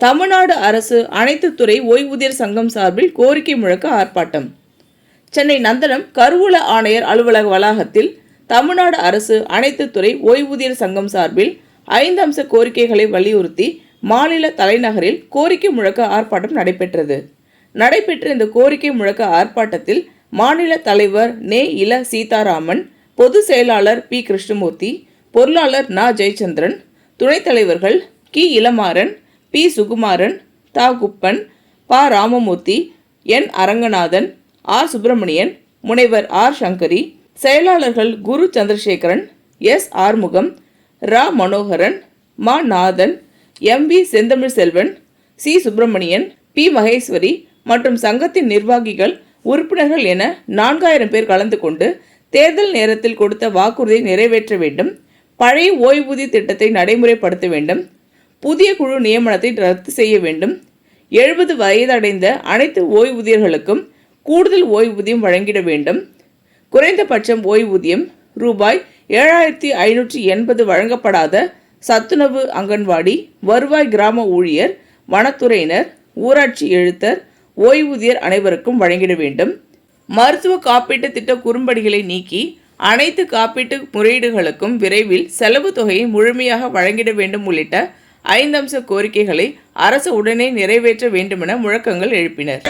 தமிழ்நாடு அரசு அனைத்து துறை ஓய்வூதியர் சங்கம் சார்பில் கோரிக்கை முழக்க ஆர்ப்பாட்டம். சென்னை நந்தனம் கருவூல ஆணையர் அலுவலக வளாகத்தில் தமிழ்நாடு அரசு அனைத்து துறை ஓய்வூதியர் சங்கம் சார்பில் ஐந்து அம்ச கோரிக்கைகளை வலியுறுத்தி மாநில தலைநகரில் கோரிக்கை முழக்க ஆர்ப்பாட்டம் நடைபெற்றது. நடைபெற்ற இந்த கோரிக்கை முழக்க ஆர்ப்பாட்டத்தில் மாநில தலைவர் நே. இல. சீதாராமன் பொதுச் செயலாளர் பி. கிருஷ்ணமூர்த்தி பொருளாளர் நா. ஜெயச்சந்திரன் துணைத் தலைவர்கள் கி. இளமாறன் பி. சுகுமாரன் தா. குப்பன் ப. ராமமூர்த்தி என். அரங்கநாதன் ஆர் சுப்பிரமணியன் முனைவர் ஆர். சங்கரி செயலாளர்கள் குரு சந்திரசேகரன் எஸ். ஆர்முகம் ரா. மனோகரன் மா. Nathan M. V. Senthamizh Selvan C. Subramanian P. Maheswari மற்றும் சங்கத்தின் நிர்வாகிகள் உறுப்பினர்கள் என நான்காயிரம் பேர் கலந்து கொண்டு தேர்தல் நேரத்தில் கொடுத்த வாக்குறுதியை நிறைவேற்ற வேண்டும் பழைய ஓய்வூதிய திட்டத்தை நடைமுறைப்படுத்த வேண்டும் புதிய குழு நியமனத்தை ரத்து செய்ய வேண்டும். எழுபது வயதடைந்த அனைத்து ஓய்வூதியர்களுக்கும் கூடுதல் ஓய்வூதியம் வழங்கிட வேண்டும். குறைந்தபட்சம் ஓய்வூதியம் ரூபாய் ஏழாயிரத்தி ஐநூற்றி எண்பது வழங்கப்படாத சத்துணவு அங்கன்வாடி வருவாய் கிராம ஊழியர் வனத்துறையினர் ஊராட்சி எழுத்தர் ஓய்வூதியர் அனைவருக்கும் வழங்கிட வேண்டும். மருத்துவ காப்பீட்டு திட்ட குறும்படிகளை நீக்கி அனைத்து காப்பீட்டு முறையீடுகளுக்கும் விரைவில் செலவு தொகையை முழுமையாக வழங்கிட வேண்டும் உள்ளிட்ட ஐந்தம்ச கோரிக்கைகளை அரசு உடனே நிறைவேற்ற வேண்டுமென முழக்கங்கள் எழுப்பினர்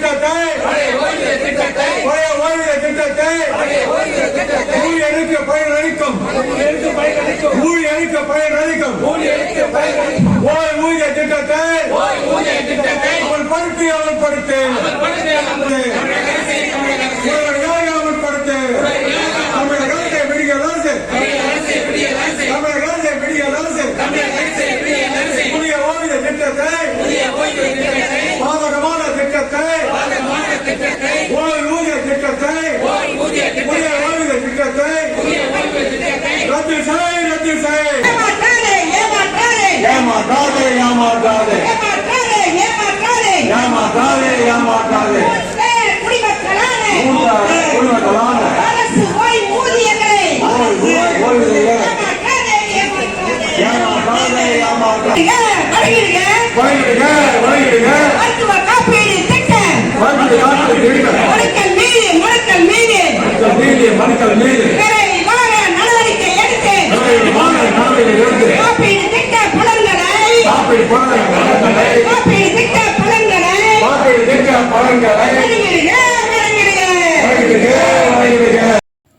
திட்டத்தை பழைய ஓய்வூதிய திட்டத்தை ஊழியருக்கு பயனளிக்கும் ஊழியருக்கு பயனளிக்கும் ஓய்வூதிய திட்டத்தை அவன் படுத்து அவன் படுத்து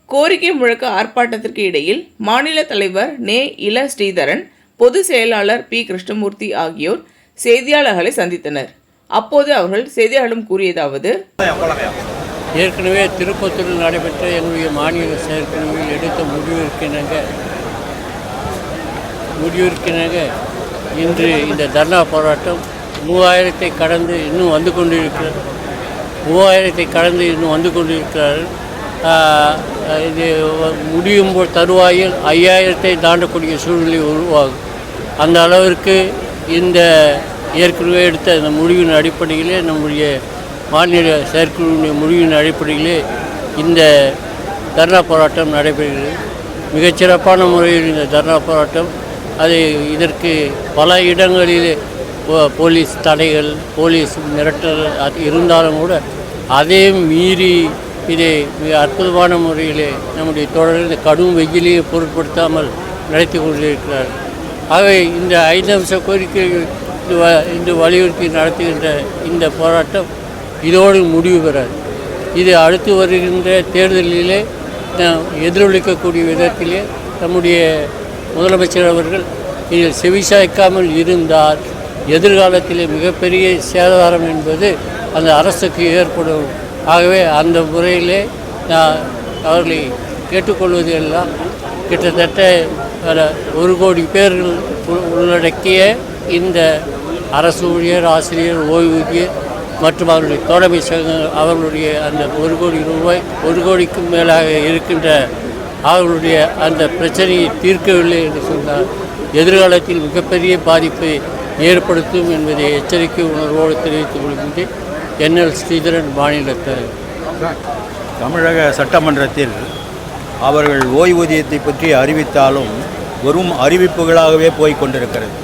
கோரிக்கை முழக்க ஆர்ப்பாட்டத்திற்கு இடையில் மாநில தலைவர் நே. இல ஸ்ரீதரன் பொதுச் செயலாளர் பி. கிருஷ்ணமூர்த்தி ஆகியோர் செய்தியாளர்களை சந்தித்தனர். அப்போது அவர்கள் செய்தியாளர்களிடம் கூறியதாவது ஏற்கனவே திருப்பத்தூரில் நடைபெற்ற என்னுடைய மாநில செயற்குழுவில் எடுத்த முடிவிற்கிணங்க முடிவிற்கிணங்க இன்று இந்த தர்ணா போராட்டம் மூவாயிரத்தை கடந்து இன்னும் வந்து கொண்டிருக்கிறது. மூவாயிரத்தை கடந்து இன்னும் வந்து கொண்டிருக்கிறார்கள். இது முடியும் தருவாயில் ஐயாயிரத்தை தாண்டக்கூடிய சூழ்நிலை உருவாகும். அந்த அளவிற்கு இந்த ஏற்கனவே எடுத்த இந்த முடிவின் அடிப்படையிலே நம்முடைய மாநில செயற்குழுவினுடைய முடிவின் அடிப்படையிலே இந்த தர்ணா போராட்டம் நடைபெறுகிறது. மிகச்சிறப்பான முறையில் இந்த தர்ணா போராட்டம் அது இதற்கு பல இடங்களில் போ- போலீஸ் தடைகள் போலீஸ் மிரட்டல் அது இருந்தாலும் கூட அதையும் மீறி இதை மிக அற்புதமான முறையிலே நம்முடைய தொடர்ந்து கடும் வெயிலையும் பொருட்படுத்தாமல் நடத்தி கொண்டிருக்கிறார்கள். ஆகவே இந்த ஐந்து அம்ச கோரிக்கைகள் வ- இன்று வலியுறுத்தி நடத்துகின்ற இந்த போராட்டம் இதோடு முடிவு பெறாது. இது அடுத்து வருகின்ற தேர்தலிலே நாம் எதிரொலிக்கக்கூடிய விதத்திலே நம்முடைய முதலமைச்சர் அவர்கள் இதில் செவிசாய்க்காமல் இருந்தால் எதிர்காலத்திலே மிகப்பெரிய சேதாரம் என்பது அந்த அரசுக்கு ஏற்படும். ஆகவே அந்த முறையிலே நான் அவர்களை கேட்டுக்கொள்வது எல்லாம் கிட்டத்தட்ட பல ஒரு கோடி பேர்கள் உ- உள்ளடக்கிய இந்த அரசு ஊழியர் ஆசிரியர் ஓய்வூதியர் மற்றும் அவருடைய தோழமை சங்கங்கள் அவர்களுடைய அந்த ஒரு கோடி ரூபாய் ஒரு கோடிக்கும் மேலாக இருக்கின்ற அவர்களுடைய அந்த பிரச்சனையை தீர்க்கவில்லை என்று சொன்னால் எதிர்காலத்தில் மிகப்பெரிய பாதிப்பை ஏற்படுத்தும் என்பதை எச்சரிக்கை உணர்வோடு தெரிவித்துக் கொள்கின்றேன். என்எல் ஸ்ரீதரன் மாநில தலைவர் தமிழக சட்டமன்றத்தில் அவர்கள் ஓய்வூதியத்தை பற்றி அறிவித்தாலும் வெறும் அறிவிப்புகளாகவே போய் கொண்டிருக்கிறது.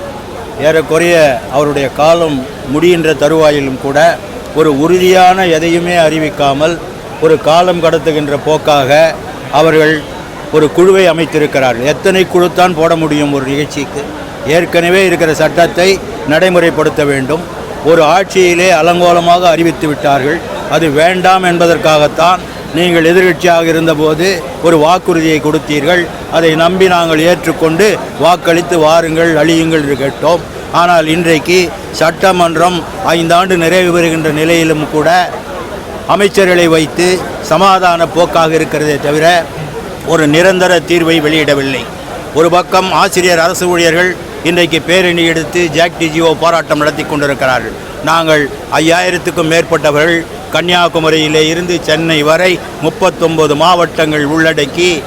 ஏறக்குறைய அவருடைய காலம் முடிகின்ற தருவாயிலும் கூட ஒரு உறுதியான எதையுமே அறிவிக்காமல் ஒரு காலம் கடத்துகின்ற போக்காக அவர்கள் ஒரு குழுவை அமைத்திருக்கிறார்கள். எத்தனை குழுத்தான் போட முடியும் ஒரு நிகழ்ச்சிக்கு? ஏற்கனவே இருக்கிற சட்டத்தை நடைமுறைப்படுத்த வேண்டும். ஒரு ஆட்சியிலே அலங்கோலமாக அறிவித்து விட்டார்கள். அது வேண்டாம் என்பதற்காகத்தான் நீங்கள் எதிர்கட்சியாக இருந்தபோது ஒரு வாக்குறுதியை கொடுத்தீர்கள். அதை நம்பி நாங்கள் ஏற்றுக்கொண்டு வாக்களித்து வாருங்கள் அழியுங்கள் என்று கேட்டோம். ஆனால் இன்றைக்கு சட்டமன்றம் ஐந்தாண்டு நிறைவு பெறுகின்ற நிலையிலும் கூட அமைச்சர்களை வைத்து சமாதான போக்காக இருக்கிறதே தவிர ஒரு நிரந்தர தீர்வை வெளியிடவில்லை. ஒரு பக்கம் ஆசிரியர் அரசு ஊழியர்கள் இன்றைக்கு பேரணி எடுத்து ஜாக்டிஜிஓ போராட்டம் நடத்தி கொண்டிருக்கிறார்கள். நாங்கள் ஐயாயிரத்துக்கும் மேற்பட்டவர்கள் கன்னியாகுமரியிலே இருந்து சென்னை வரை முப்பத்தொன்பது மாவட்டங்கள் உள்ளடக்கி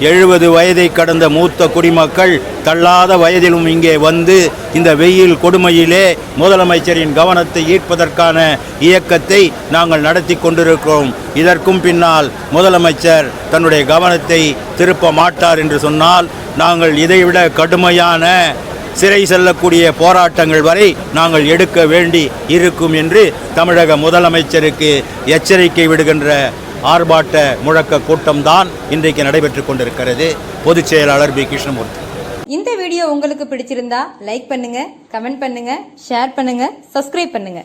எழுபது வயதை கடந்த மூத்த குடிமக்கள் தள்ளாத வயதிலும் இங்கே வந்து இந்த வெயில் கொடுமையிலே முதலமைச்சரின் கவனத்தை ஈர்ப்பதற்கான இயக்கத்தை நாங்கள் நடத்தி கொண்டிருக்கிறோம். இதற்கும் பின்னால் முதலமைச்சர் தன்னுடைய கவனத்தை திருப்ப மாட்டார் என்று சொன்னால் நாங்கள் இதைவிட கடுமையான சிறை செல்லக்கூடிய போராட்டங்கள் வரை நாங்கள் எடுக்க வேண்டி இருக்கும் என்று தமிழக முதலமைச்சருக்கு எச்சரிக்கை விடுகின்ற ஆர்ப்பாட்ட முழக்க கூட்டம்தான் இன்றைக்கு நடைபெற்று கொண்டிருக்கிறது. பொதுச் செயலாளர் பி. கிருஷ்ணமூர்த்தி. இந்த வீடியோ உங்களுக்கு பிடிச்சிருந்தா லைக் பண்ணுங்க கமெண்ட் பண்ணுங்க ஷேர் பண்ணுங்க சப்ஸ்கிரைப் பண்ணுங்க.